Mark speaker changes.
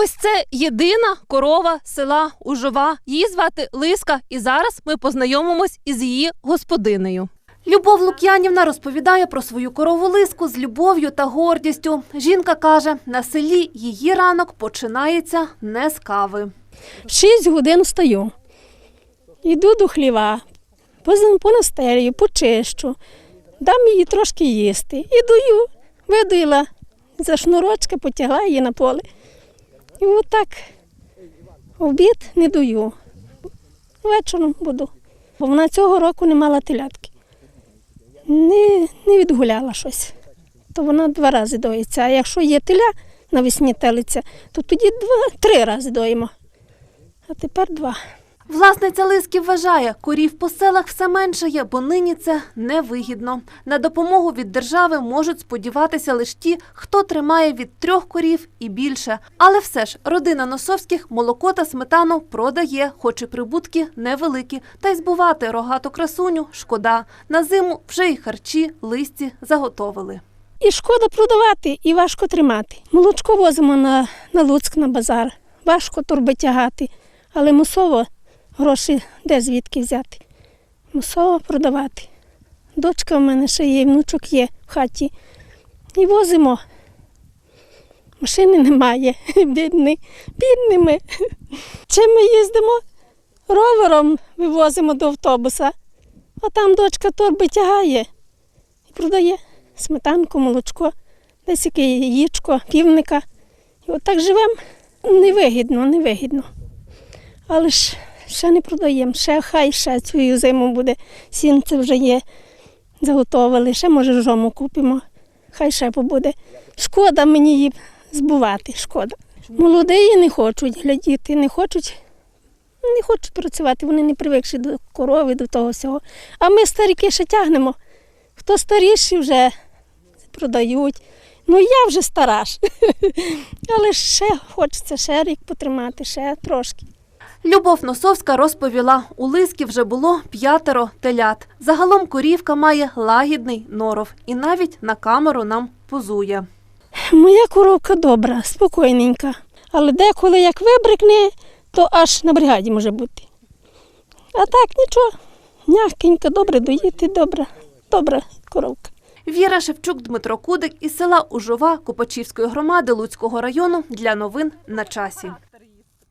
Speaker 1: Ось це єдина корова села Ужова. Її звати Лиска, і зараз ми познайомимось із її господинею. Любов Лук'янівна розповідає про свою корову Лиску з любов'ю та гордістю. Жінка каже, на селі її ранок починається не з кави.
Speaker 2: Шість годин встаю. Йду до хліва, поза- понастелюю, почищу, дам їй трошки їсти. І дую, видоїла за шнурочки, потягла її на поле. І отак обід не даю. Вечором буду. Бо вона цього року не мала телятки. Не, не відгуляла щось. То вона два рази доїться. А якщо є теля навесні телиця, то тоді два, три рази доїмо. А тепер два.
Speaker 1: Власниця Лиски вважає, корів по селах все менше є, бо нині це невигідно. На допомогу від держави можуть сподіватися лише ті, хто тримає від трьох корів і більше. Але все ж родина Носовських молоко та сметану продає, хоч і прибутки невеликі. Та й збувати рогату красуню шкода. На зиму вже й харчі листі заготовили.
Speaker 2: І шкода продавати, і важко тримати. Молочко возимо на, на Луцьк на базар. Важко торби тягати, але мусово гроші де звідки взяти. Мусово продавати. Дочка в мене ще є, внучок є в хаті. І возимо. Машини немає, бідні, бідні ми. Чим ми їздимо? Ровером вивозимо до автобуса, а там дочка торби тягає і продає сметанку, молочко, десь яке яєчко, півника. І отак живемо. Невигідно, невигідно. Але ж ще не продаємо, ще хай ще цю зиму буде. Сінце вже є, заготовили, ще може жому купимо. Хай ще побуде. Шкода мені її збувати, шкода. Молоді не хочуть глядіти, не хочуть, не хочуть працювати, вони не привикші до корови, до того всього. А ми старіки ще тягнемо. Хто старіші вже продають. Ну я вже стара. Але ще хочеться ще рік потримати, ще трошки.
Speaker 1: Любов Носовська розповіла, у Лиски вже було п'ятеро телят. Загалом корівка має лагідний норов і навіть на камеру нам позує.
Speaker 2: Моя коровка добра, спокійненька. Але деколи як вибрикне, то аж на бригаді може бути. А так нічого, м'якенька, добре доїти, добра, добра коровка.
Speaker 1: Віра Шевчук, Дмитро Кудик із села Ужова Копачівської громади Луцького району для новин на часі.